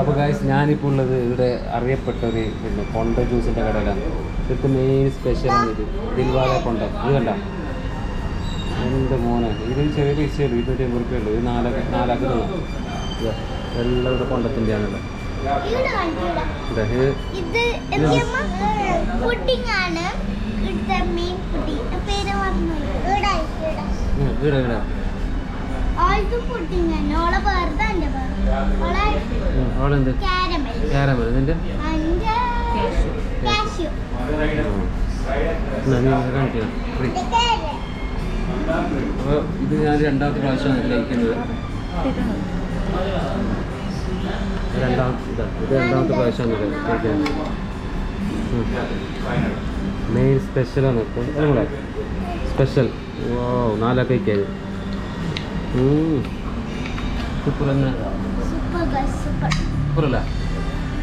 അപ്പോൾ ഗായ്സ് ഞാനിപ്പോൾ ഉള്ളത് ഇവിടെ അറിയപ്പെട്ട ഒരു പിന്നെ കൊണ്ട ജ്യൂസിന്റെ കടയിലാണ്. ഇവിടുത്തെ മെയിൻ സ്പെഷ്യലാണ് ഇത്. ദിൽവാല കൊണ്ട ഇത് കണ്ട? എന്റെ മോനെ. ഇത് ചെറിയ പൈസയുള്ളൂ ഇരുന്നൂറ്റി അമ്പത് റുപ്യ ഉള്ളൂ. ഇത് നാലൊക്കെ നാലാക്കി തന്നു എല്ലാം ഇവിടെ കൊണ്ടത്തിന്റെ ആണല്ലോ ഇവിടെ ഇവിടെ. ക്യാരമൽ ഇത് അപ്പോൾ ഞാൻ രണ്ടാമത്തെ പ്രാവശ്യമാണ് ലയിക്കുന്നത്. രണ്ടാമത്തെ ഇത് രണ്ടാമത്തെ പ്രാവശ്യമാണ് കഴിക്കുന്നത് മെയിൻ സ്പെഷ്യലാണ് സ്പെഷ്യൽ ഓ നാലൊക്കെ കഴിക്കാൻ സൂപ്പർ തന്നെ സൂപ്പർ.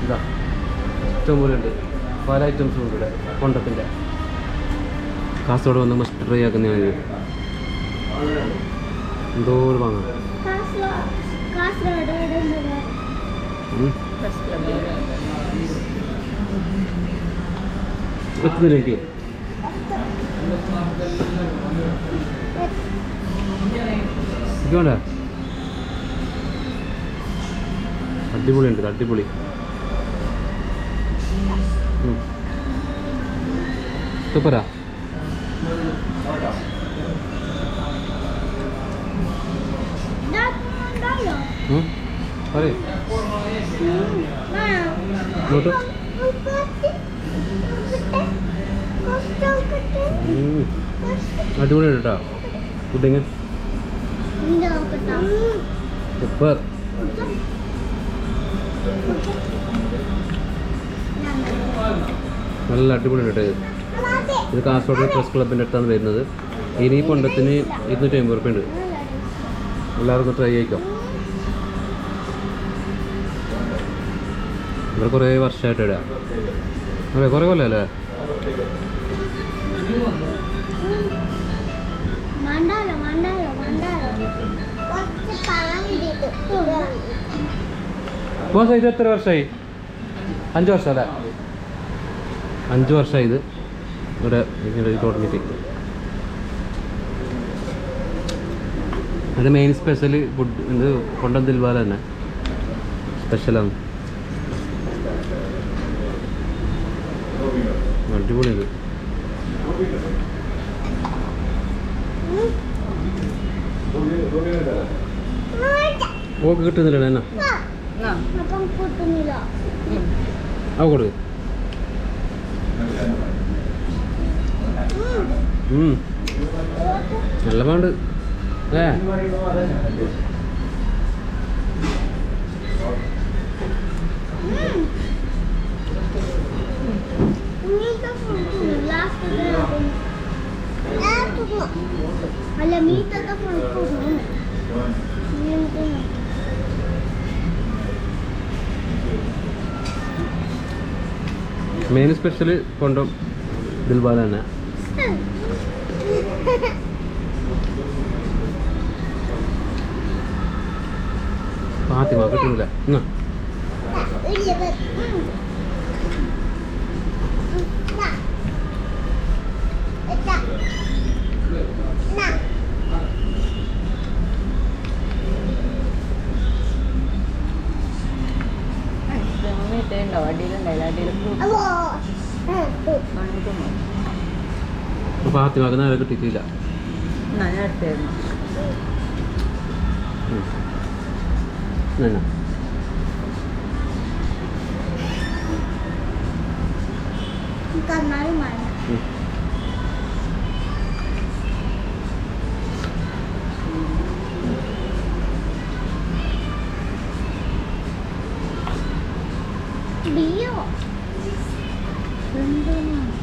ഇതാ ഇഷ്ടം പോലെ ഉണ്ട്. പല ഐറ്റംസും ഉണ്ട് ഇവിടെ കൊണ്ടത്തിന്റെ കാസർഗോഡ് വന്ന് മസ്റ്റ് ട്രൈ ആക്കുന്ന എന്തോ വാങ്ങാം എത്തുന്നില്ല എനിക്ക് എനിക്ക് വേണ്ട അടിപൊളി ഉണ്ട് അടിപൊളി. സൂപ്പറാ. പറയ്. ഇങ്ങോട്ട്. ഉം. അടിപൊളി ഉണ്ട് കേട്ടോ നല്ല അടിപൊളി കേട്ടോ ഇത്. ഇത് കാസർഗോഡ് പ്രസ് ക്ലബിന്റെ അടുത്താണ് വരുന്നത്. ഇനി കൊണ്ടത്തിന് ഇരുന്നൂറ്റി അമ്പത് ഉണ്ട്. എല്ലാവർക്കും ട്രൈ ചെയ്യിക്കാം ഇവിടെ കുറേ വർഷമായിട്ട് ഇടാം. അതെ കുറേ കൊല്ലല്ലേ ഇപ്പോൾ ഇത് എത്ര വർഷമായി അഞ്ച് വർഷം അല്ലേ അഞ്ച് വർഷമായി ഇത് ഇവിടെ ഇങ്ങനെ തുടങ്ങിയിട്ട് അത് മെയിൻ സ്പെഷ്യൽ ഫുഡ് ഇത് കൊണ്ടം ദിൽവാല തന്നെ. സ്പെഷ്യലാണ് അടിപൊളി ഓക്ക് കിട്ടുന്നില്ല എന്നാ? അപ്പം കൂട്ടുന്നില്ല ആ കൊടുക്ക് ഉം. നല്ല പാണ്ട് ഏ അല്ല മീത്തൊക്കെ മെയിൻ സ്പെഷ്യൽ കൊണ്ടും ദിൽബാല തന്നെ. ഫാത്തിമ കിട്ടുന്നില്ല എന്നാ ഉണ്ടോ? അടിയിലുണ്ടായില്ല അടിയിലും ഫാത്തിമക്ക് നേരെ കിട്ടിയിട്ടില്ല. ഞാൻ. ビヨブンブ